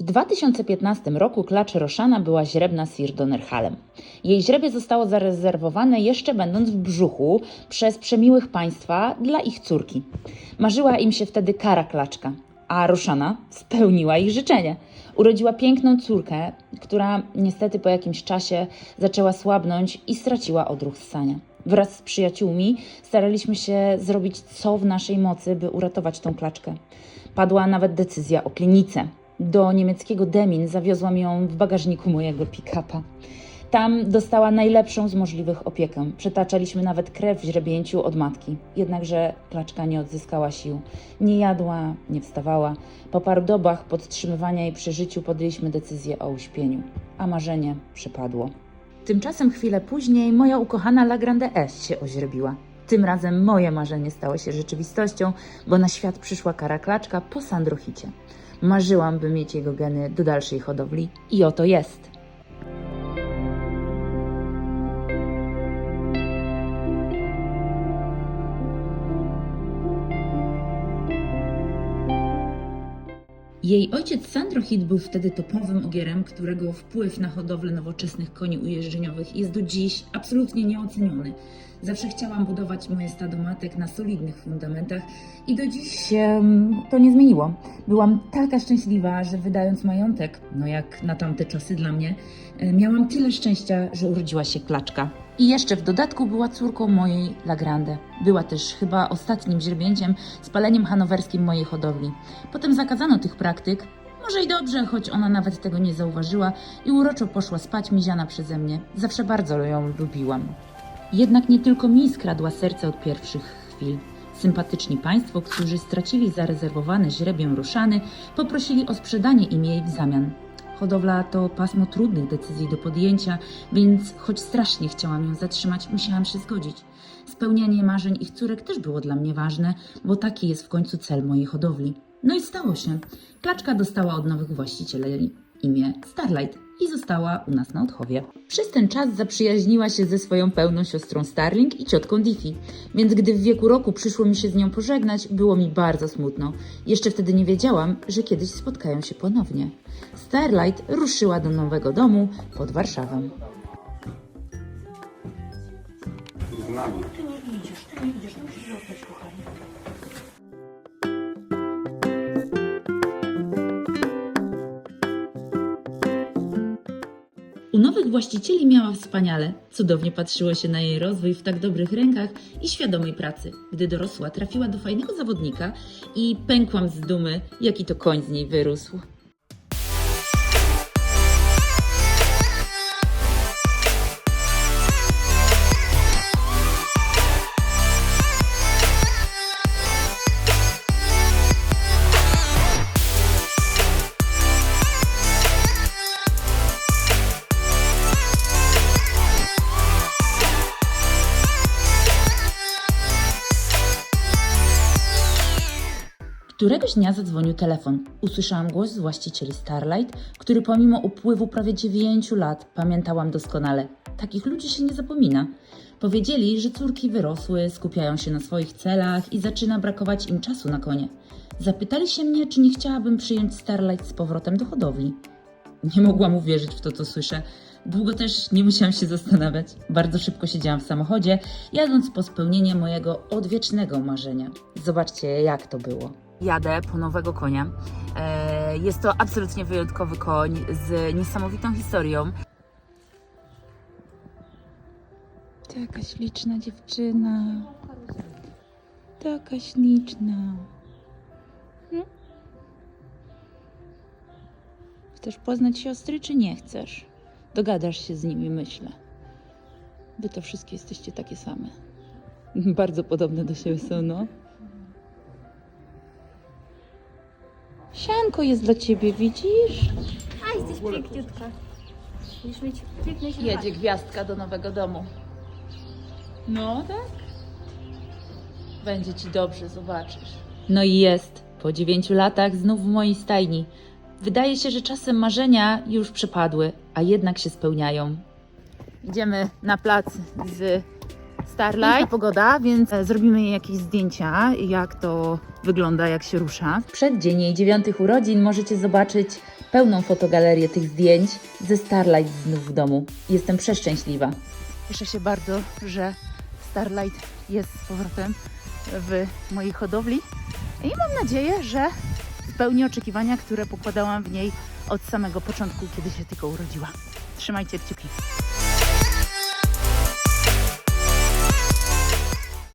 W 2015 roku klacz Roszana była źrebna Sir Donerhalem. Jej źrebie zostało zarezerwowane jeszcze będąc w brzuchu przez przemiłych państwa dla ich córki. Marzyła im się wtedy kara klaczka, a Roszana spełniła ich życzenie. Urodziła piękną córkę, która niestety po jakimś czasie zaczęła słabnąć i straciła odruch ssania. Wraz z przyjaciółmi staraliśmy się zrobić co w naszej mocy, by uratować tą klaczkę. Padła nawet decyzja o klinice. Do niemieckiego Demin zawiozłam ją w bagażniku mojego pick-upa. Tam dostała najlepszą z możliwych opiekę. Przetaczaliśmy nawet krew w źrebięciu od matki. Jednakże klaczka nie odzyskała sił. Nie jadła, nie wstawała. Po paru dobach podtrzymywania jej przy życiu podjęliśmy decyzję o uśpieniu, a marzenie przepadło. Tymczasem chwilę później moja ukochana La Grande S się oźrebiła. Tym razem moje marzenie stało się rzeczywistością, bo na świat przyszła kara klaczka po Sandrochicie. Marzyłam, by mieć jego geny do dalszej hodowli i oto jest. Jej ojciec Sandrohit był wtedy topowym ogierem, którego wpływ na hodowlę nowoczesnych koni ujeżdżeniowych jest do dziś absolutnie nieoceniony. Zawsze chciałam budować moje stado matek na solidnych fundamentach i do dziś się to nie zmieniło. Byłam taka szczęśliwa, że wydając majątek, no jak na tamte czasy dla mnie, e, miałam tyle szczęścia, że urodziła się klaczka. I jeszcze w dodatku była córką mojej Lagrande. Była też chyba ostatnim źrebięciem z paleniem hanowerskim mojej hodowli. Potem zakazano tych praktyk, może i dobrze, choć ona nawet tego nie zauważyła i uroczo poszła spać miziana przeze mnie. Zawsze bardzo ją lubiłam. Jednak nie tylko mi skradła serce od pierwszych chwil. Sympatyczni państwo, którzy stracili zarezerwowane źrebię ruszany, poprosili o sprzedanie im jej w zamian. Hodowla to pasmo trudnych decyzji do podjęcia, więc choć strasznie chciałam ją zatrzymać, musiałam się zgodzić. Spełnianie marzeń ich córek też było dla mnie ważne, bo taki jest w końcu cel mojej hodowli. No i stało się. Klaczka dostała od nowych właścicieli imię Starlight i została u nas na odchowie. Przez ten czas zaprzyjaźniła się ze swoją pełną siostrą Starling i ciotką Diffie, więc gdy w wieku roku przyszło mi się z nią pożegnać, było mi bardzo smutno. Jeszcze wtedy nie wiedziałam, że kiedyś spotkają się ponownie. Starlight ruszyła do nowego domu pod Warszawą. Ty nie idziesz, ty nie idziesz, musisz zostać, kochanie. U nowych właścicieli miała wspaniale. Cudownie patrzyło się na jej rozwój w tak dobrych rękach i świadomej pracy. Gdy dorosła, trafiła do fajnego zawodnika i pękłam z dumy, jaki to koń z niej wyrósł. Któregoś dnia zadzwonił telefon. Usłyszałam głos z właścicieli Starlight, który pomimo upływu prawie 9 lat pamiętałam doskonale. Takich ludzi się nie zapomina. Powiedzieli, że córki wyrosły, skupiają się na swoich celach i zaczyna brakować im czasu na konie. Zapytali się mnie, czy nie chciałabym przyjąć Starlight z powrotem do hodowli. Nie mogłam uwierzyć w to, co słyszę. Długo też nie musiałam się zastanawiać. Bardzo szybko siedziałam w samochodzie, jadąc po spełnienie mojego odwiecznego marzenia. Zobaczcie, jak to było. Jadę po nowego konia. E, Jest to absolutnie wyjątkowy koń z niesamowitą historią. Taka śliczna dziewczyna. Taka śliczna. Hmm? Chcesz poznać siostry, czy nie chcesz? Dogadasz się z nimi, myślę. Wy to wszystkie jesteście takie same. Bardzo podobne do siebie są, no. Sianko jest dla ciebie, widzisz? A, jesteś piękniutka. Będziesz mieć piękne się Jedzie gwiazdka do nowego domu. No tak. Będzie ci dobrze, zobaczysz. No i jest. Po dziewięciu latach znów w mojej stajni. Wydaje się, że czasem marzenia już przepadły, a jednak się spełniają. Idziemy na plac z Starlight. Piękna pogoda, więc e, zrobimy jej jakieś zdjęcia, jak to wygląda, jak się rusza. W przeddzień jej dziewiątych urodzin możecie zobaczyć pełną fotogalerię tych zdjęć ze Starlight znów w domu. Jestem przeszczęśliwa. Cieszę się bardzo, że Starlight jest z powrotem w mojej hodowli i mam nadzieję, że spełni oczekiwania, które pokładałam w niej od samego początku, kiedy się tylko urodziła. Trzymajcie kciuki.